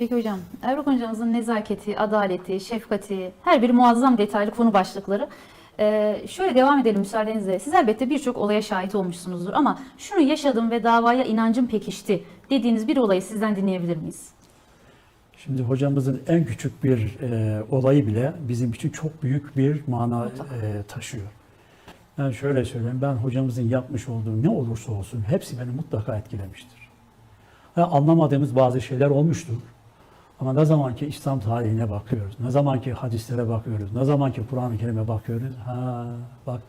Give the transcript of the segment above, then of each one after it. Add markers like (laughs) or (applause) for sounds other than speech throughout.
Peki hocam, Erbakan hocamızın nezaketi, adaleti, şefkati, her biri muazzam detaylı konu başlıkları. Ee, şöyle devam edelim müsaadenizle. Siz elbette birçok olaya şahit olmuşsunuzdur ama şunu yaşadım ve davaya inancım pekişti dediğiniz bir olayı sizden dinleyebilir miyiz? Şimdi hocamızın en küçük bir e, olayı bile bizim için çok büyük bir mana e, taşıyor. Ben şöyle söyleyeyim, ben hocamızın yapmış olduğu ne olursa olsun hepsi beni mutlaka etkilemiştir. Ha, anlamadığımız bazı şeyler olmuştur. Ama ne zaman ki İslam tarihine bakıyoruz, ne zaman ki hadislere bakıyoruz, ne zaman ki Kur'an-ı Kerim'e bakıyoruz, ha bak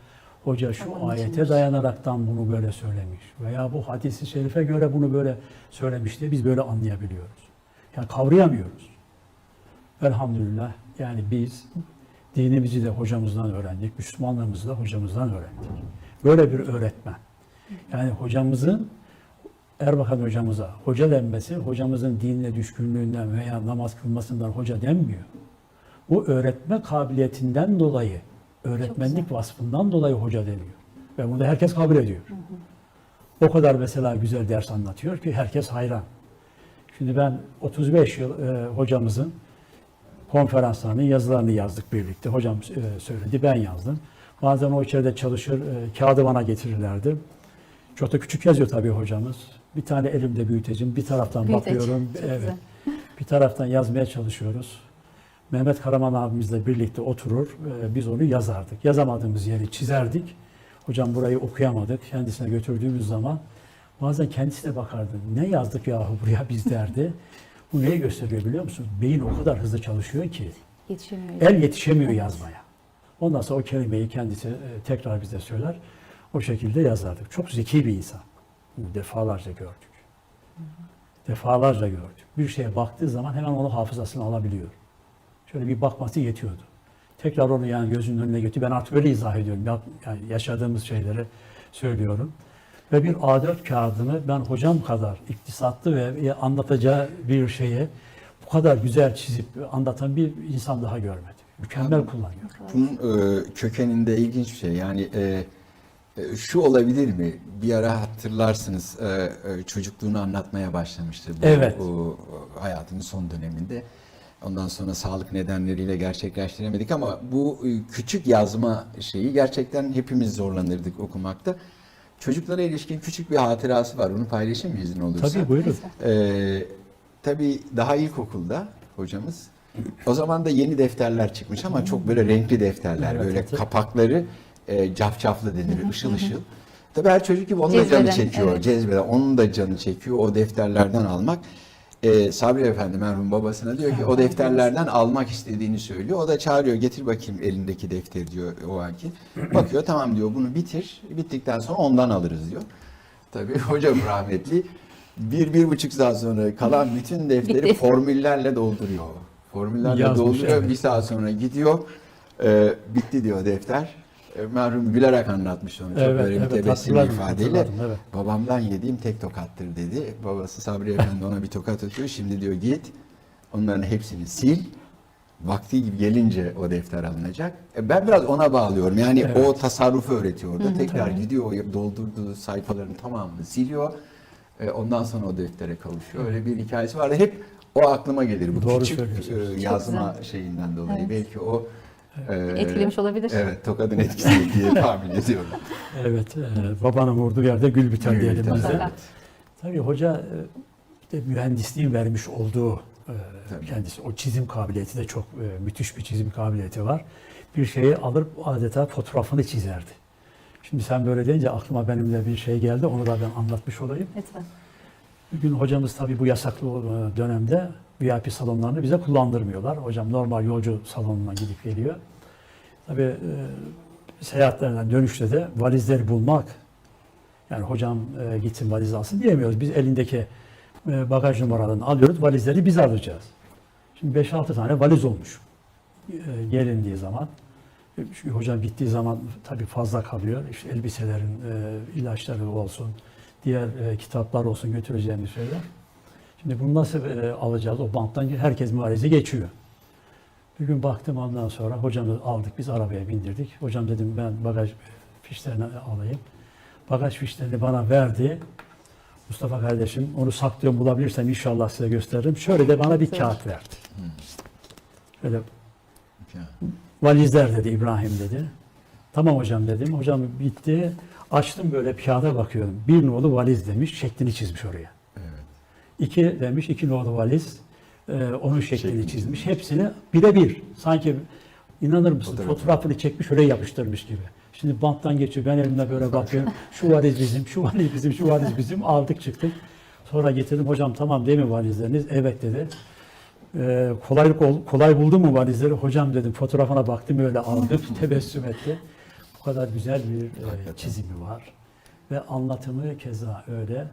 hoca şu Tamam, ayete içinmiş. dayanaraktan bunu böyle söylemiş veya bu hadisi şerife göre bunu böyle söylemiş diye biz böyle anlayabiliyoruz. Yani kavrayamıyoruz. Elhamdülillah yani biz dinimizi de hocamızdan öğrendik, Müslümanlığımızı da hocamızdan öğrendik. Böyle bir öğretmen. Yani hocamızın Erbakan hocamıza hoca denmesi, hocamızın dinle düşkünlüğünden veya namaz kılmasından hoca denmiyor. Bu öğretme kabiliyetinden dolayı, öğretmenlik vasfından dolayı hoca deniyor. Ve bunu da herkes kabul ediyor. O kadar mesela güzel ders anlatıyor ki herkes hayran. Şimdi ben 35 yıl e, hocamızın konferanslarını, yazılarını yazdık birlikte. Hocam e, söyledi, ben yazdım. Bazen o içeride çalışır, e, kağıdı bana getirirlerdi. Çok da küçük yazıyor tabii hocamız. Bir tane elimde büyütecim, bir taraftan Büyüteç. bakıyorum. Çok evet. güzel. Bir taraftan yazmaya çalışıyoruz. Mehmet Karaman abimizle birlikte oturur, e, biz onu yazardık. Yazamadığımız yeri çizerdik. Hocam burayı okuyamadık. Kendisine götürdüğümüz zaman bazen kendisi de bakardı. Ne yazdık yahu buraya biz derdi. Bu neyi gösteriyor biliyor musun? Beyin o kadar hızlı çalışıyor ki Yetişemiyor. el yetişemiyor yazmaya. Ondan sonra o kelimeyi kendisi e, tekrar bize söyler. O şekilde yazardık. Çok zeki bir insan. Bunu defalarca gördük. Defalarca gördük. Bir şeye baktığı zaman hemen onu hafızasına alabiliyor. Şöyle bir bakması yetiyordu. Tekrar onu yani gözünün önüne getirdi. Ben artık öyle izah ediyorum. Ya- Yani yaşadığımız şeyleri söylüyorum. Ve bir A4 kağıdını ben hocam kadar iktisatlı ve anlatacağı bir şeye bu kadar güzel çizip anlatan bir insan daha görmedim. Mükemmel kullanıyor. Bunun e, kökeninde ilginç bir şey. Yani e, e, şu olabilir mi? Bir ara hatırlarsınız e, e, çocukluğunu anlatmaya başlamıştı. Bu, Evet. hayatının son döneminde. Ondan sonra sağlık nedenleriyle gerçekleştiremedik ama bu e, küçük yazma şeyi gerçekten hepimiz zorlanırdık okumakta. Çocuklara ilişkin küçük bir hatırası var. Onu paylaşayım mı izin olursa? Tabii buyurun. Ee, tabii daha ilkokulda hocamız. O zaman da yeni defterler çıkmış ama çok böyle renkli defterler. Evet, böyle evet. kapakları e, cafcaflı denir, ışıl ışıl. Tabii her çocuk gibi onun da Cezbeden, canı çekiyor. evet. Cezbeden. Onun da canı çekiyor o defterlerden almak. Ee, Sabri Efendi merhum babasına diyor ki o defterlerden almak istediğini söylüyor. O da çağırıyor getir bakayım elindeki defteri diyor o anki. (clears throat) Bakıyor tamam diyor bunu bitir. Bittikten sonra ondan alırız diyor. Tabii (laughs) hocam rahmetli bir, bir buçuk saat sonra kalan bütün defteri Bitti. formüllerle dolduruyor. Formüllerle Yazmış, dolduruyor. evet. Bir saat sonra gidiyor. Ee, bitti diyor defter. E, merhum gülerek anlatmış onu. Çok Evet, böyle bir evet, tebessümlü hatırladım, ifadeyle. evet. Babamdan yediğim tek tokattır dedi. Babası Sabri Efendi ona bir tokat atıyor. Şimdi diyor git onların hepsini sil. Vakti gibi gelince o defter alınacak. E, ben biraz ona bağlıyorum. Yani Evet. o tasarrufu öğretiyor orada. Tekrar gidiyor o doldurduğu sayfaların tamamını siliyor. E, ondan sonra o deftere kavuşuyor. Öyle bir hikayesi vardı. Hep o aklıma gelir. Bu Doğru küçük e, yazma şeyinden dolayı. Evet. Belki o e, Etkilemiş olabilir. Evet, tokadın etkisi diye tahmin ediyorum. (laughs) Evet, e, babanın vurduğu yerde gül biter Gül diyelim biter. biz de. Mutlaka. Tabii hoca e, de mühendisliğin vermiş olduğu e, Tabii. kendisi o çizim kabiliyeti de çok e, müthiş bir çizim kabiliyeti var. Bir şeyi alıp adeta fotoğrafını çizerdi. Şimdi sen böyle deyince aklıma benim de bir şey geldi. Onu da ben anlatmış olayım. Lütfen. Bir gün hocamız tabii bu yasaklı e, dönemde VIP salonlarını bize kullandırmıyorlar. Hocam normal yolcu salonuna gidip geliyor. Tabii e, seyahatlerden dönüşte de valizleri bulmak, yani hocam e, gitsin valiz alsın diyemiyoruz. Biz elindeki e, bagaj numaralarını alıyoruz, valizleri biz alacağız. Şimdi 5-6 tane valiz olmuş e, gelindiği zaman. E, Çünkü hocam gittiği zaman tabii fazla kalıyor. İşte elbiselerin, e, ilaçları olsun, diğer e, kitaplar olsun götüreceğimiz şeyler. Şimdi bunu nasıl e, alacağız? O banttan herkes valizi geçiyor. Bir gün baktım ondan sonra hocamı aldık biz arabaya bindirdik. Hocam dedim ben bagaj fişlerini alayım. Bagaj fişlerini bana verdi. Mustafa kardeşim onu saklıyorum bulabilirsem inşallah size gösteririm. Şöyle de bana bir kağıt verdi. Şöyle Ya. valizler dedi İbrahim dedi. Tamam hocam dedim. Hocam bitti. Açtım böyle kağıda bakıyorum. Bir nolu valiz demiş. Şeklini çizmiş oraya. Evet. İki demiş. iki nolu valiz. Ee, onun şeklini Şeklini çizmiş. Hepsini birebir. Sanki inanır mısın Fotoğraf. fotoğrafını çekmiş oraya yapıştırmış gibi. Şimdi banttan geçiyor. Ben elimde böyle bakıyorum. (laughs) Şu valiz bizim, şu valiz bizim, şu valiz bizim. Aldık çıktık. Sonra getirdim. Hocam tamam değil mi valizleriniz? Evet dedi. Ee, kolaylık ol- kolay buldun mu valizleri? Hocam dedim fotoğrafına baktım öyle aldım. (laughs) Tebessüm etti. Bu kadar güzel bir e, çizimi var. Ve anlatımı keza öyle.